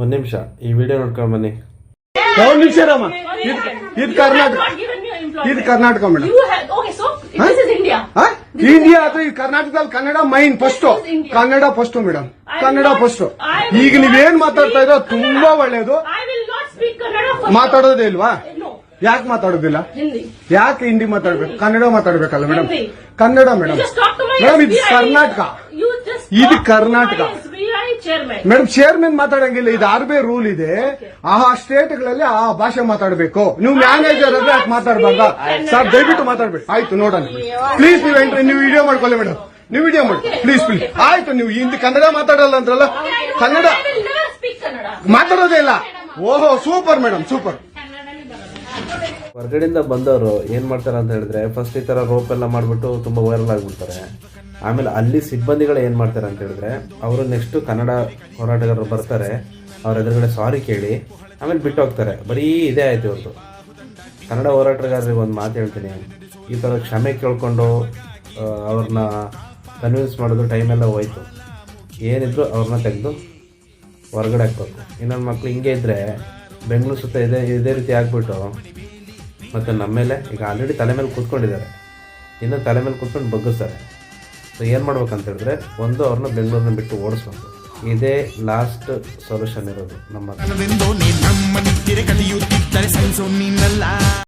ಒಂದು ನಿಮಿಷ ಈ ವಿಡಿಯೋ ನೋಡ್ಕೊಂಡು ಬನ್ನಿ. ಯಾವ ನಿಮಿಷ ರಾಮ. ಇದು ಇದು ಕರ್ನಾಟಕ ಇದು ಕರ್ನಾಟಕ ಮೇಡಮ್. ಇಂಡಿಯಾ ಅಥವಾ ಈ ಕರ್ನಾಟಕದಲ್ಲಿ Kannada main first. Kannada first madam. Kannada first ಈಗ ನೀವೇನ್ ಮಾತಾಡ್ತಾ ಇರೋ ತುಂಬಾ. ಒಳ್ಳೇದು. Will not speak Kannada first. ಮಾತಾಡೋದೇ ಇಲ್ವಾ? No, ಯಾಕೆ ಮಾತಾಡೋದಿಲ್ಲ. ಯಾಕೆ ಹಿಂದಿ ಮಾತಾಡ್ಬೇಕು? ಕನ್ನಡ ಮಾತಾಡ್ಬೇಕಲ್ಲ ಮೇಡಮ್. ಕನ್ನಡ ಮೇಡಮ್. ಮೇಡಮ್ ಇದು ಕರ್ನಾಟಕ. ಇದು ಕರ್ನಾಟಕ. Madam chairman ಮಾತಾಡಂಗಿಲ್ಲ. ಇದು ಆರ್ ಬಿ ಐ ರೂಲ್ ಇದೆ. ಆ ಸ್ಟೇಟ್ಗಳಲ್ಲಿ ಆ ಭಾಷೆ ಮಾತಾಡಬೇಕು. ನೀವು ಮ್ಯಾನೇಜರ್ ಅಂದ್ರೆ ಅದ್ ಮಾತಾಡಬಾರ್ದ? ಸರ್ ದಯವಿಟ್ಟು ಮಾತಾಡ್ಬೇಕು ಆಯ್ತು ನೋಡೋಣ. ಪ್ಲೀಸ್ ನೀವು ಎಂಟ್ರಿ ನೀವು ವಿಡಿಯೋ ಮಾಡ್ಕೊಳ್ಳಿ ಮೇಡಮ್ ನೀವು ವಿಡಿಯೋ ಮಾಡಿ ಪ್ಲೀಸ್ ಪ್ಲೀಸ್ ಆಯ್ತು ನೀವು ಹಿಂದಿ ಕನ್ನಡ ಮಾತಾಡಲ್ಲ ಅಂದ್ರಲ್ಲ? ಕನ್ನಡ ಮಾತಾಡೋದೇ ಇಲ್ಲ. ಓಹೋ ಸೂಪರ್ ಮೇಡಮ್ ಸೂಪರ್ ಹೊರಗಡೆಯಿಂದ ಬಂದವರು ಏನ್ ಮಾಡ್ತಾರೆ ಅಂತ ಹೇಳಿದ್ರೆ ಫಸ್ಟ್ ಈ ತರ ರೋಪ್ ಎಲ್ಲ ಮಾಡ್ಬಿಟ್ಟು ತುಂಬಾ ವೈರಲ್ ಆಗ್ಬಿಡ್ತಾರೆ. ಆಮೇಲೆ ಅಲ್ಲಿ ಸಿಬ್ಬಂದಿಗಳು ಏನು ಮಾಡ್ತಾರೆ ಅಂತ ಹೇಳಿದ್ರೆ, ಅವರು ನೆಕ್ಸ್ಟು ಕನ್ನಡ ಹೋರಾಟಗಾರರು ಬರ್ತಾರೆ, ಅವ್ರ ಎದುರುಗಡೆ ಸಾರಿ ಕೇಳಿ, ಆಮೇಲೆ ಬಿಟ್ಟು ಹೋಗ್ತಾರೆ. ಬರೀ ಇದೇ ಆಯಿತು ಇವ್ರದ್ದು ಕನ್ನಡ ಹೋರಾಟಗಾರರಿಗೆ ಒಂದು ಮಾತು ಹೇಳ್ತೀನಿ. ಈ ಥರ ಕ್ಷಮೆ ಕೇಳ್ಕೊಂಡು ಅವ್ರನ್ನ ಕನ್ವಿನ್ಸ್ ಮಾಡೋದು ಟೈಮೆಲ್ಲ ಹೋಯ್ತು. ಏನಿದ್ರು ಅವ್ರನ್ನ ತೆಗೆದು ಹೊರಗಡೆ ಹಾಕ್ಬೇಕು. ಇನ್ನೊಂದು ಮಕ್ಳು ಹಿಂಗೆ ಇದ್ದರೆ ಬೆಂಗಳೂರು ಸುತ್ತ ಇದೇ ಇದೇ ರೀತಿ ಆಗಿಬಿಟ್ಟು, ಮತ್ತು ನಮ್ಮ ಮೇಲೆ ಈಗ ಆಲ್ರೆಡಿ ತಲೆ ಮೇಲೆ ಕೂತ್ಕೊಂಡಿದ್ದಾರೆ. ಇನ್ನು ತಲೆ ಮೇಲೆ ಕೂತ್ಕೊಂಡು ಬಗ್ಗಿಸ್ತಾರೆ. ಸೊ ಏನು ಮಾಡ್ಬೇಕಂತ ಹೇಳಿದ್ರೆ ಒಂದು ಅವ್ರನ್ನ ಬೆಂಗಳೂರನ್ನ ಬಿಟ್ಟು ಓಡಿಸ್ಬೇಕು. ಇದೇ ಲಾಸ್ಟ್ ಸೊಲ್ಯೂಷನ್ ಇರೋದು ನಮ್ಮ